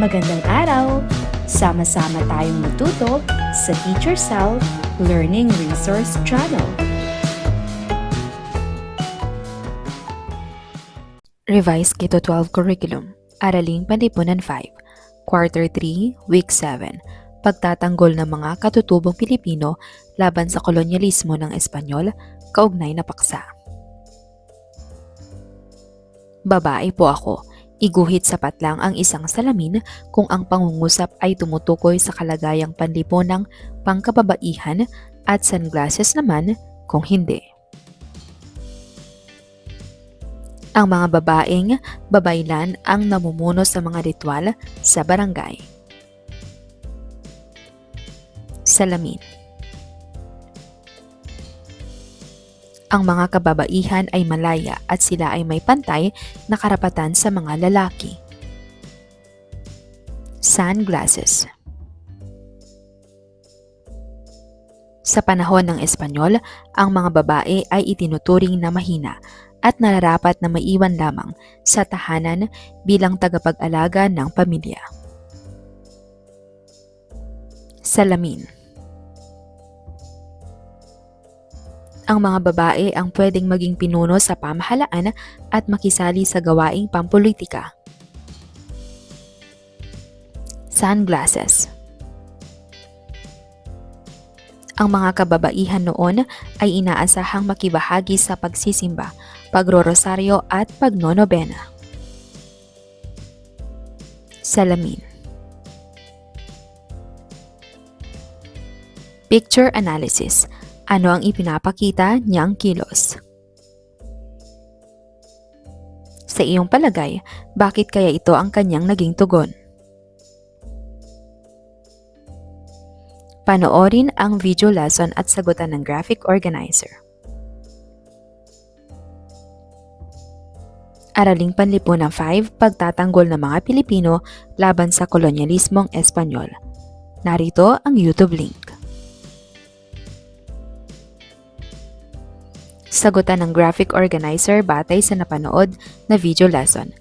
Magandang araw! Sama-sama tayong matuto sa Teacher Sal Learning Resource Channel. Revised K-12 Curriculum, Araling Panlipunan 5, Quarter 3, Week 7, Pagtatanggol ng mga katutubong Pilipino laban sa kolonyalismo ng Espanyol, kaugnay na paksa. Babae po ako. Iguhit sapat lang ang isang salamin kung ang pangungusap ay tumutukoy sa kalagayang panlipunang pangkababaihan at sunglasses naman kung hindi. Ang mga babaeng babaylan ang namumuno sa mga ritual sa barangay. Salamin Ang mga kababaihan ay malaya at sila ay may pantay na karapatan sa mga lalaki. Sunglasses Sa panahon ng Espanyol, ang mga babae ay itinuturing na mahina at nararapat na maiwan lamang sa tahanan bilang tagapag-alaga ng pamilya. Salamin Ang mga babae ang pwedeng maging pinuno sa pamahalaan at makisali sa gawaing pampolitika. Sunglasses Ang mga kababaihan noon ay inaasahang makibahagi sa pagsisimba, pagrorosaryo at pagnonobena. Salamin Picture Analysis ano ang ipinapakita niyang kilos. Sa iyong palagay, bakit kaya ito ang kanyang naging tugon? Panoorin ang video lesson at sagutan ng graphic organizer. Araling Panlipunan 5, Pagtatanggol ng mga Pilipino laban sa kolonyalismong Espanyol. Narito ang YouTube link. Sagutan ng graphic organizer batay sa napanood na video lesson.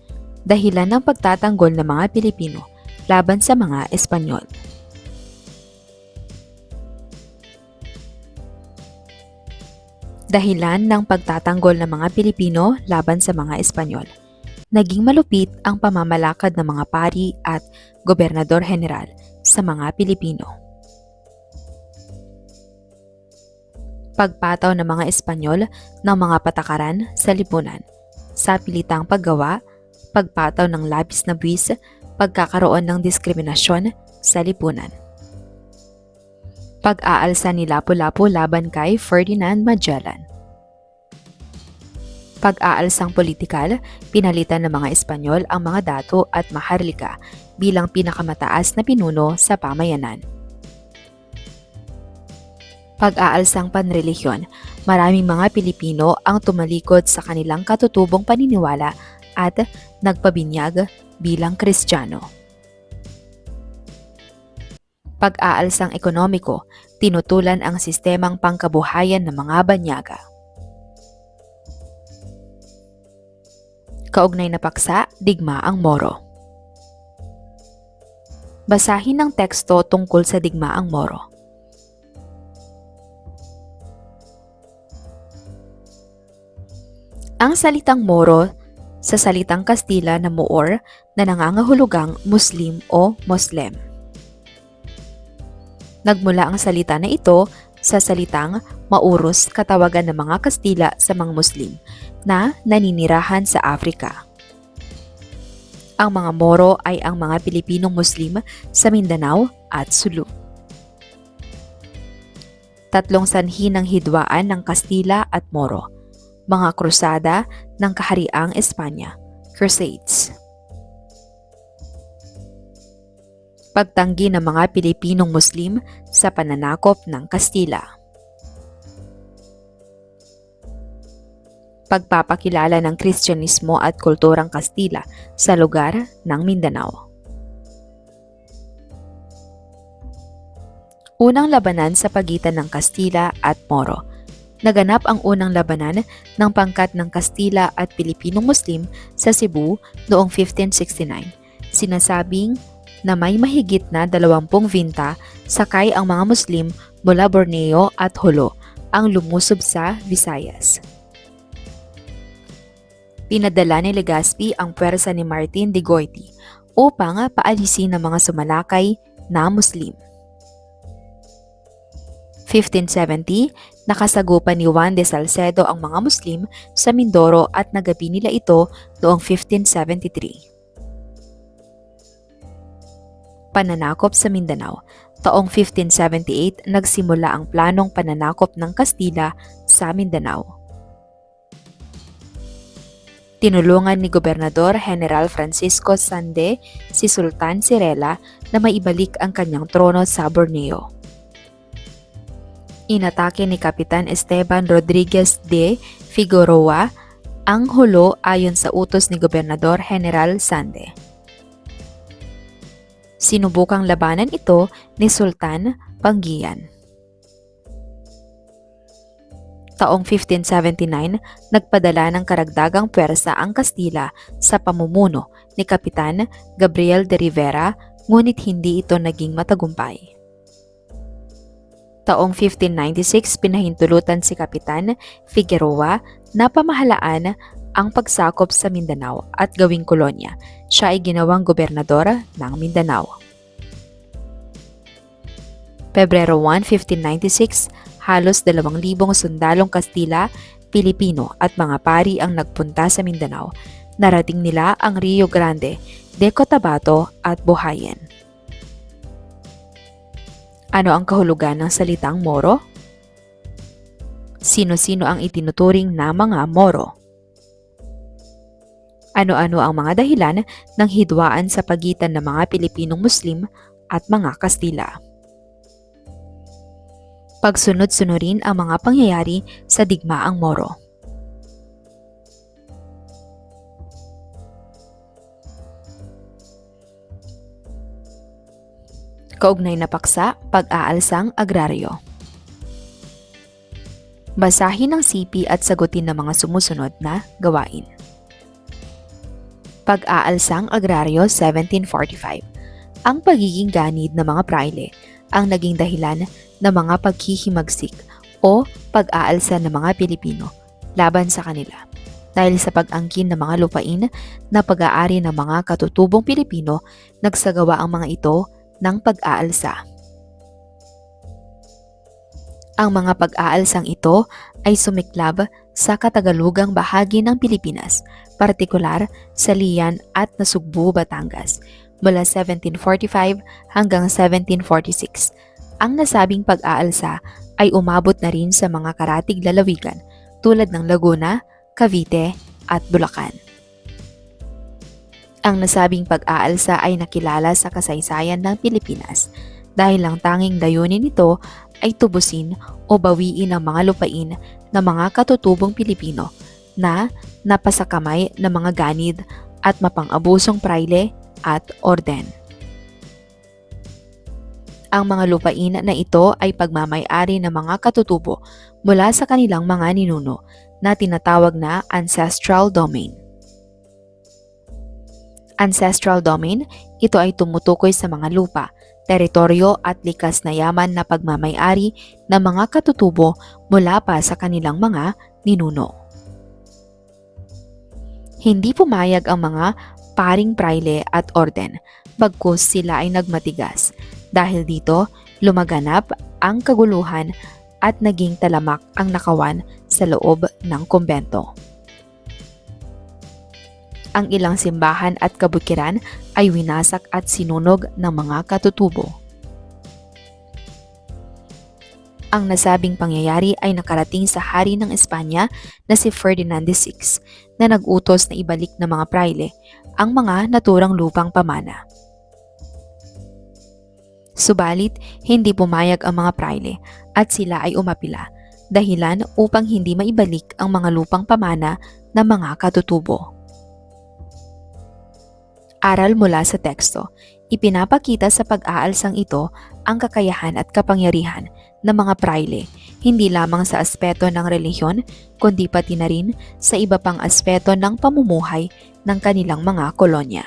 Dahilan ng pagtatanggol ng mga Pilipino laban sa mga Espanyol. Dahilan ng pagtatanggol ng mga Pilipino laban sa mga Espanyol. Naging malupit ang pamamalakad ng mga pari at gobernador general sa mga Pilipino. Pagpataw ng mga Espanyol ng mga patakaran sa lipunan, sa pilitang paggawa, pagpataw ng labis na buwis, pagkakaroon ng diskriminasyon sa lipunan. Pag-aalsa ni Lapu-Lapu laban kay Ferdinand Magellan. Pag-aalsang politikal, pinalitan ng mga Espanyol ang mga dato at maharlika bilang pinakamataas na pinuno sa pamayanan pag-aalsang panrelihiyon, maraming mga Pilipino ang tumalikod sa kanilang katutubong paniniwala at nagpabinyag bilang Kristiyano. Pag-aalsang ekonomiko, tinutulan ang sistemang pangkabuhayan ng mga banyaga. Kaugnay na paksa, digma ang Moro. Basahin ng teksto tungkol sa digmaang Moro. Ang salitang Moro sa salitang Kastila na Moor na nangangahulugang Muslim o Moslem. Nagmula ang salita na ito sa salitang Maurus katawagan ng mga Kastila sa mga Muslim na naninirahan sa Afrika. Ang mga Moro ay ang mga Pilipinong Muslim sa Mindanao at Sulu. Tatlong sanhi ng hidwaan ng Kastila at Moro – mga krusada ng Kahariang Espanya, Crusades. Pagtanggi ng mga Pilipinong Muslim sa pananakop ng Kastila. Pagpapakilala ng Kristyanismo at kulturang Kastila sa lugar ng Mindanao. Unang labanan sa pagitan ng Kastila at Moro naganap ang unang labanan ng pangkat ng Kastila at Pilipinong Muslim sa Cebu noong 1569. Sinasabing na may mahigit na 20 vinta sakay ang mga Muslim mula Borneo at Holo ang lumusob sa Visayas. Pinadala ni Legazpi ang pwersa ni Martin de Goiti upang paalisin ang mga sumalakay na Muslim. 1570, nakasagupan ni Juan de Salcedo ang mga Muslim sa Mindoro at nagabi nila ito noong 1573. Pananakop sa Mindanao Taong 1578, nagsimula ang planong pananakop ng Kastila sa Mindanao. Tinulungan ni Gobernador General Francisco Sande si Sultan Sirela na maibalik ang kanyang trono sa Borneo. Inatake ni Kapitan Esteban Rodriguez de Figueroa ang hulo ayon sa utos ni Gobernador General Sande. Sinubukang labanan ito ni Sultan Panggian. Taong 1579, nagpadala ng karagdagang pwersa ang Kastila sa pamumuno ni Kapitan Gabriel de Rivera ngunit hindi ito naging matagumpay. Taong 1596, pinahintulutan si Kapitan Figueroa na pamahalaan ang pagsakop sa Mindanao at gawing kolonya. Siya ay ginawang gobernador ng Mindanao. Pebrero 1, 1596, halos 2,000 sundalong Kastila, Pilipino at mga pari ang nagpunta sa Mindanao. Narating nila ang Rio Grande, de Cotabato at Buhayen. Ano ang kahulugan ng salitang Moro? Sino-sino ang itinuturing na mga Moro? Ano-ano ang mga dahilan ng hidwaan sa pagitan ng mga Pilipinong Muslim at mga Kastila. Pagsunod-sunurin ang mga pangyayari sa digmaang Moro. Kaugnay na paksa, pag-aalsang agraryo. Basahin ang sipi at sagutin ng mga sumusunod na gawain. Pag-aalsang Agraryo 1745 Ang pagiging ganid ng mga praile ang naging dahilan ng mga paghihimagsik o pag-aalsa ng mga Pilipino laban sa kanila dahil sa pag-angkin ng mga lupain na pag-aari ng mga katutubong Pilipino, nagsagawa ang mga ito ng pag-aalsa. Ang mga pag-aalsang ito ay sumiklab sa katagalugang bahagi ng Pilipinas, partikular sa Lian at Nasugbu, Batangas, mula 1745 hanggang 1746. Ang nasabing pag-aalsa ay umabot na rin sa mga karatig lalawigan tulad ng Laguna, Cavite at Bulacan. Ang nasabing pag-aalsa ay nakilala sa kasaysayan ng Pilipinas dahil ang tanging layunin nito ay tubusin o bawiin ang mga lupain ng mga katutubong Pilipino na napasakamay ng mga ganid at mapang-abusong praile at orden. Ang mga lupain na ito ay pagmamayari ng mga katutubo mula sa kanilang mga ninuno na tinatawag na ancestral domain. Ancestral domain, ito ay tumutukoy sa mga lupa, teritoryo at likas na yaman na pagmamayari ng mga katutubo mula pa sa kanilang mga ninuno. Hindi pumayag ang mga paring praile at orden bagkus sila ay nagmatigas. Dahil dito, lumaganap ang kaguluhan at naging talamak ang nakawan sa loob ng kumbento. Ang ilang simbahan at kabukiran ay winasak at sinunog ng mga katutubo. Ang nasabing pangyayari ay nakarating sa hari ng Espanya na si Ferdinand VI na nag-utos na ibalik ng mga praile ang mga naturang lupang pamana. Subalit, hindi pumayag ang mga praile at sila ay umapila dahilan upang hindi maibalik ang mga lupang pamana ng mga katutubo. Aral mula sa teksto, ipinapakita sa pag-aalsang ito ang kakayahan at kapangyarihan ng mga praile, hindi lamang sa aspeto ng relihiyon, kundi pati na rin sa iba pang aspeto ng pamumuhay ng kanilang mga kolonya.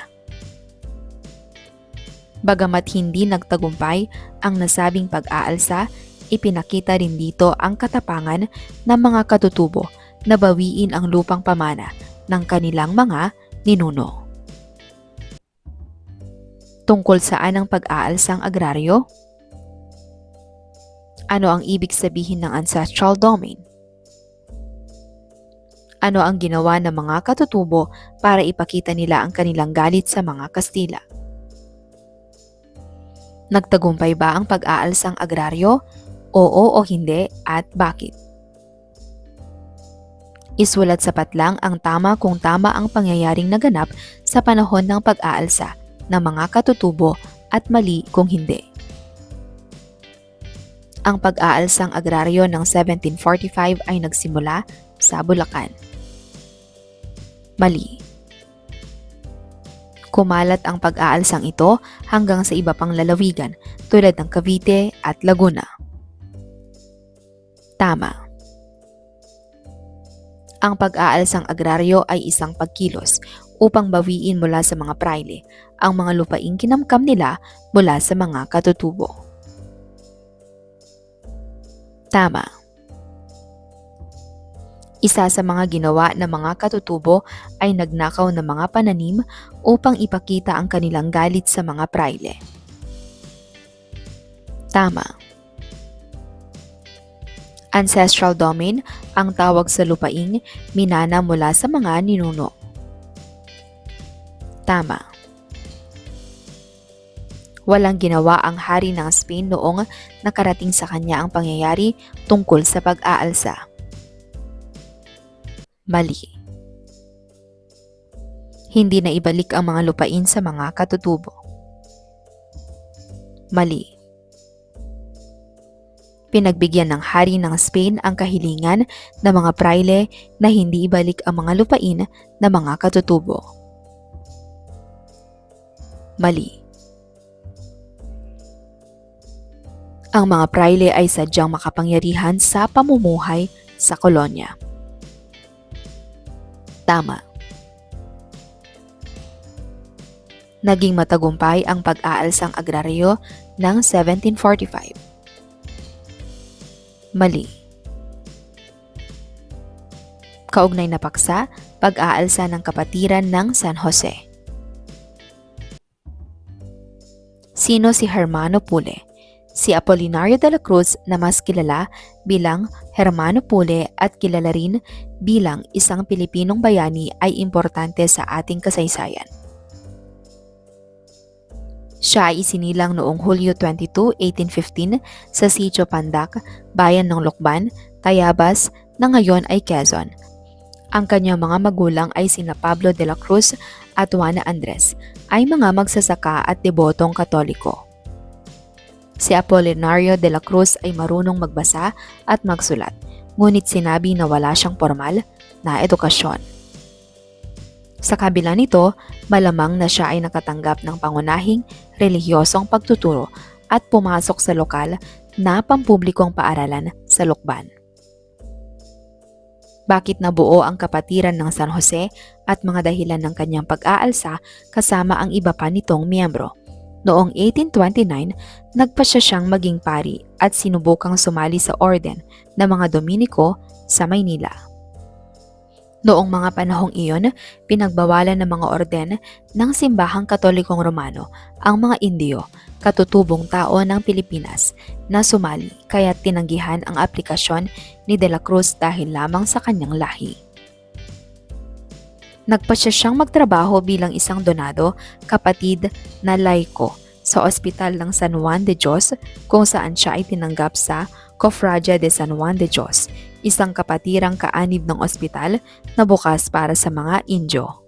Bagamat hindi nagtagumpay ang nasabing pag-aalsa, ipinakita rin dito ang katapangan ng mga katutubo na bawiin ang lupang pamana ng kanilang mga ninuno. Tungkol saan ang pag-aalsang agraryo? Ano ang ibig sabihin ng ancestral domain? Ano ang ginawa ng mga katutubo para ipakita nila ang kanilang galit sa mga Kastila? Nagtagumpay ba ang pag-aalsang agraryo? Oo o hindi at bakit? Isulat sapat lang ang tama kung tama ang pangyayaring naganap sa panahon ng pag-aalsa ng mga katutubo at mali kung hindi. Ang pag-aalsang agraryo ng 1745 ay nagsimula sa Bulacan. Mali. Kumalat ang pag-aalsang ito hanggang sa iba pang lalawigan tulad ng Cavite at Laguna. Tama. Ang pag-aalsang agraryo ay isang pagkilos upang bawiin mula sa mga praile ang mga lupaing kinamkam nila mula sa mga katutubo. Tama. Isa sa mga ginawa ng mga katutubo ay nagnakaw ng mga pananim upang ipakita ang kanilang galit sa mga praile. Tama. Ancestral domain ang tawag sa lupaing minana mula sa mga ninuno. Tama. Walang ginawa ang hari ng Spain noong nakarating sa kanya ang pangyayari tungkol sa pag-aalsa. Mali. Hindi na ibalik ang mga lupain sa mga katutubo. Mali. Pinagbigyan ng hari ng Spain ang kahilingan ng mga praile na hindi ibalik ang mga lupain ng mga katutubo. Mali. Ang mga praile ay sadyang makapangyarihan sa pamumuhay sa kolonya. Tama. Naging matagumpay ang pag-aalsang agraryo ng 1745. Mali. Kaugnay na paksa, pag-aalsa ng kapatiran ng San Jose. Sino si Hermano Pule? Si Apolinario de la Cruz na mas kilala bilang Hermano Pule at kilala rin bilang isang Pilipinong bayani ay importante sa ating kasaysayan. Siya ay isinilang noong Hulyo 22, 1815 sa Sitio Pandak, bayan ng Lokban, Tayabas na ngayon ay Quezon. Ang kanyang mga magulang ay sina Pablo de la Cruz at Juana Andres, ay mga magsasaka at debotong katoliko. Si Apolinario de la Cruz ay marunong magbasa at magsulat, ngunit sinabi na wala siyang formal na edukasyon. Sa kabila nito, malamang na siya ay nakatanggap ng pangunahing relihiyosong pagtuturo at pumasok sa lokal na pampublikong paaralan sa Lukban. Bakit nabuo ang kapatiran ng San Jose at mga dahilan ng kanyang pag-aalsa kasama ang iba pa nitong miyembro? Noong 1829, nagpasya siyang maging pari at sinubukang sumali sa orden ng mga Dominiko sa Maynila. Noong mga panahong iyon, pinagbawalan ng mga orden ng simbahang katolikong Romano ang mga Indio, katutubong tao ng Pilipinas, na sumali kaya tinanggihan ang aplikasyon ni De la Cruz dahil lamang sa kanyang lahi. Nagpasya siyang magtrabaho bilang isang donado, kapatid na laiko sa ospital ng San Juan de Dios kung saan siya ay tinanggap sa Cofradia de San Juan de Dios, isang kapatirang kaanib ng ospital na bukas para sa mga Indio.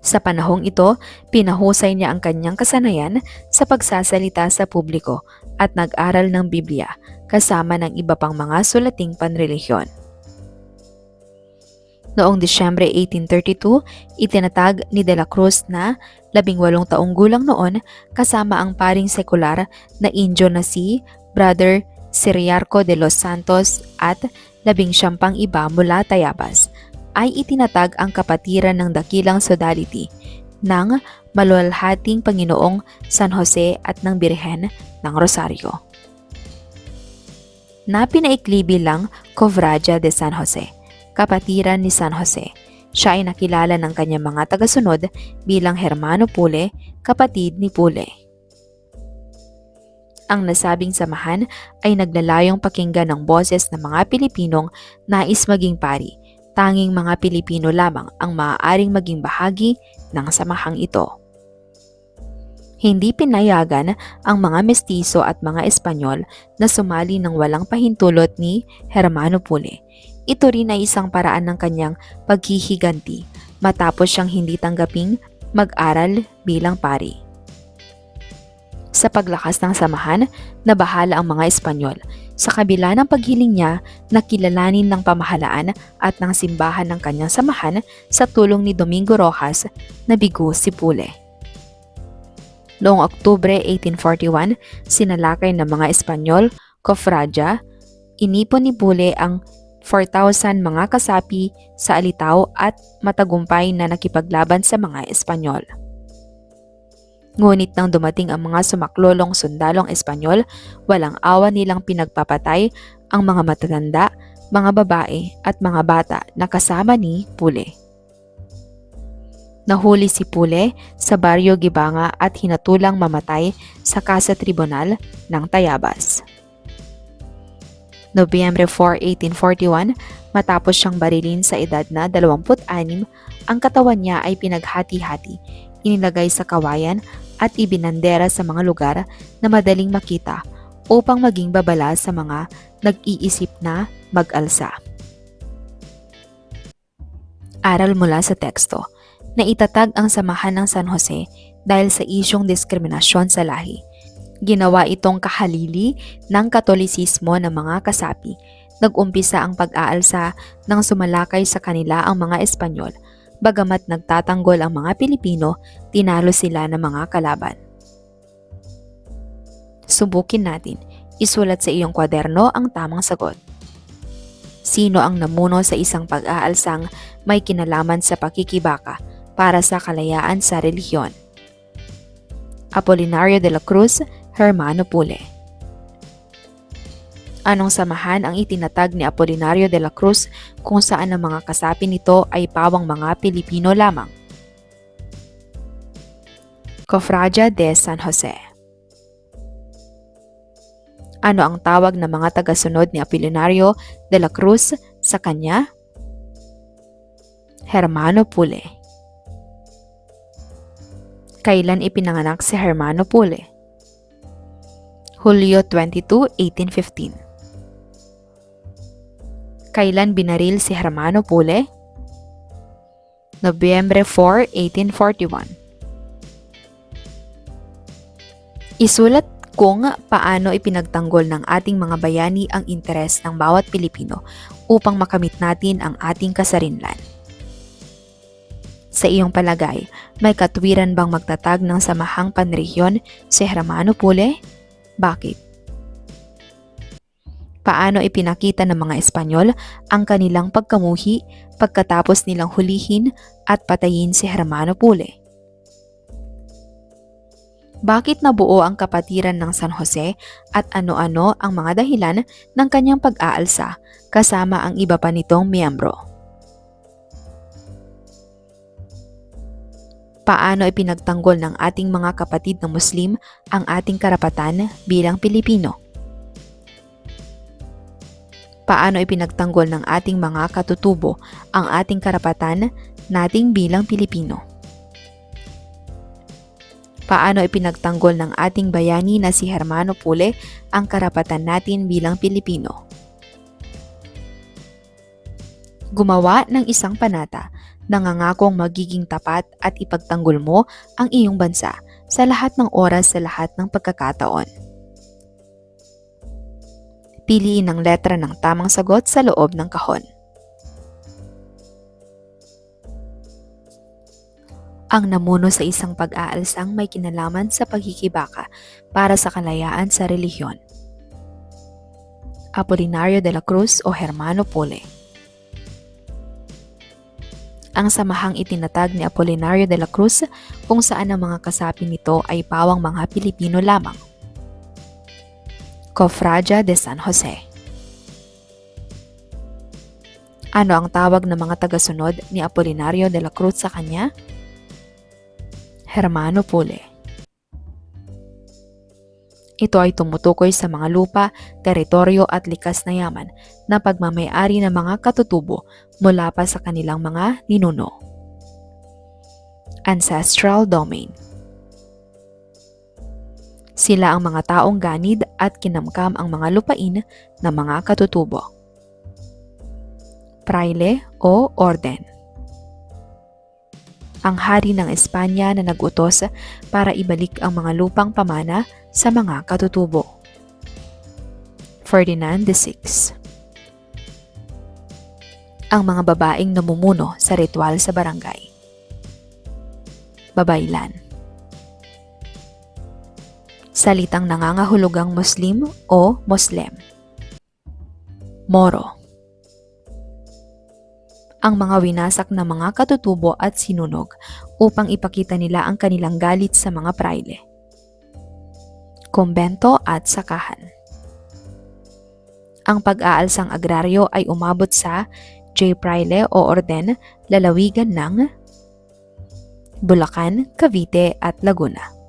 Sa panahong ito, pinahusay niya ang kanyang kasanayan sa pagsasalita sa publiko at nag-aral ng Biblia kasama ng iba pang mga sulating panrelihiyon. Noong Disyembre 1832, itinatag ni De la Cruz na labing walong taong gulang noon kasama ang paring sekular na Indio na si Brother Siriarco de los Santos at labing siyam pang iba mula Tayabas ay itinatag ang kapatiran ng dakilang sodality ng maluwalhating Panginoong San Jose at ng Birhen ng Rosario. Na pinaikli bilang Cofradia de San Jose, kapatiran ni San Jose. Siya ay nakilala ng kanyang mga tagasunod bilang Hermano Pule, kapatid ni Pule. Ang nasabing samahan ay naglalayong pakinggan ng boses ng mga Pilipinong nais maging pari. Tanging mga Pilipino lamang ang maaaring maging bahagi ng samahang ito. Hindi pinayagan ang mga mestizo at mga Espanyol na sumali ng walang pahintulot ni Hermano Pule. Ito rin ay isang paraan ng kanyang paghihiganti matapos siyang hindi tanggaping mag-aral bilang pari. Sa paglakas ng samahan, nabahala ang mga Espanyol. Sa kabila ng paghiling niya na kilalanin ng pamahalaan at ng simbahan ng kanyang samahan sa tulong ni Domingo Rojas, nabigo si Pule. Noong Oktubre 1841, sinalakay ng mga Espanyol, Cofradia, inipon ni Pule ang 4,000 mga kasapi sa alitaw at matagumpay na nakipaglaban sa mga Espanyol. Ngunit nang dumating ang mga sumaklolong sundalong Espanyol, walang awa nilang pinagpapatay ang mga matatanda, mga babae at mga bata na kasama ni Pule. Nahuli si Pule sa Baryo Gibanga at hinatulang mamatay sa Casa Tribunal ng Tayabas. Nobyembre 4, 1841, matapos siyang barilin sa edad na 26, ang katawan niya ay pinaghati-hati, inilagay sa kawayan at ibinandera sa mga lugar na madaling makita upang maging babala sa mga nag-iisip na mag-alsa. Aral mula sa teksto na itatag ang samahan ng San Jose dahil sa isyong diskriminasyon sa lahi. Ginawa itong kahalili ng katolisismo ng mga kasapi. Nag-umpisa ang pag-aalsa nang sumalakay sa kanila ang mga Espanyol. Bagamat nagtatanggol ang mga Pilipino, tinalo sila ng mga kalaban. Subukin natin. Isulat sa iyong kwaderno ang tamang sagot. Sino ang namuno sa isang pag-aalsang may kinalaman sa pakikibaka para sa kalayaan sa relihiyon? Apolinario de la Cruz, Hermano Pule. Anong samahan ang itinatag ni Apolinario de la Cruz kung saan ang mga kasapi nito ay pawang mga Pilipino lamang? Cofradia de San Jose Ano ang tawag ng mga tagasunod ni Apolinario de la Cruz sa kanya? Hermano Pule. Kailan ipinanganak si Hermano Pule? Hulyo 22, 1815. Kailan binaril si Hermano Pule? Nobyembre 4, 1841. Isulat kung paano ipinagtanggol ng ating mga bayani ang interes ng bawat Pilipino upang makamit natin ang ating kasarinlan. Sa iyong palagay, may katwiran bang magtatag ng samahang panrehiyon si Hermano Pule? Bakit? Paano ipinakita ng mga Espanyol ang kanilang pagkamuhi pagkatapos nilang hulihin at patayin si Hermano Pule? Bakit nabuo ang kapatiran ng San Jose at ano-ano ang mga dahilan ng kanyang pag-aalsa kasama ang iba pa nitong miyembro? Paano ipinagtanggol ng ating mga kapatid na Muslim ang ating karapatan bilang Pilipino? Paano ipinagtanggol ng ating mga katutubo ang ating karapatan nating bilang Pilipino? Paano ipinagtanggol ng ating bayani na si Hermano Pule ang karapatan natin bilang Pilipino? Gumawa ng isang panata nangangakong magiging tapat at ipagtanggol mo ang iyong bansa sa lahat ng oras sa lahat ng pagkakataon. Piliin ang letra ng tamang sagot sa loob ng kahon. Ang namuno sa isang pag-aalsang may kinalaman sa pagkikibaka para sa kalayaan sa relihiyon. Apolinario de la Cruz o Hermano Pole. ang samahang itinatag ni Apolinario de la Cruz kung saan ang mga kasapi nito ay pawang mga Pilipino lamang. Cofradia de San Jose Ano ang tawag ng mga tagasunod ni Apolinario de la Cruz sa kanya? Hermano Pule. Ito ay tumutukoy sa mga lupa, teritoryo at likas na yaman na pagmamayari ng mga katutubo mula pa sa kanilang mga ninuno. Ancestral Domain Sila ang mga taong ganid at kinamkam ang mga lupain ng mga katutubo. Praile o Orden Ang hari ng Espanya na nagutos para ibalik ang mga lupang pamana sa mga katutubo. Ferdinand VI Ang mga babaeng namumuno sa ritual sa barangay. Babaylan Salitang nangangahulugang Muslim o Moslem. Moro ang mga winasak na mga katutubo at sinunog upang ipakita nila ang kanilang galit sa mga praile kumbento at sakahan. Ang pag-aalsang agraryo ay umabot sa J. Praile o Orden, lalawigan ng Bulacan, Cavite at Laguna.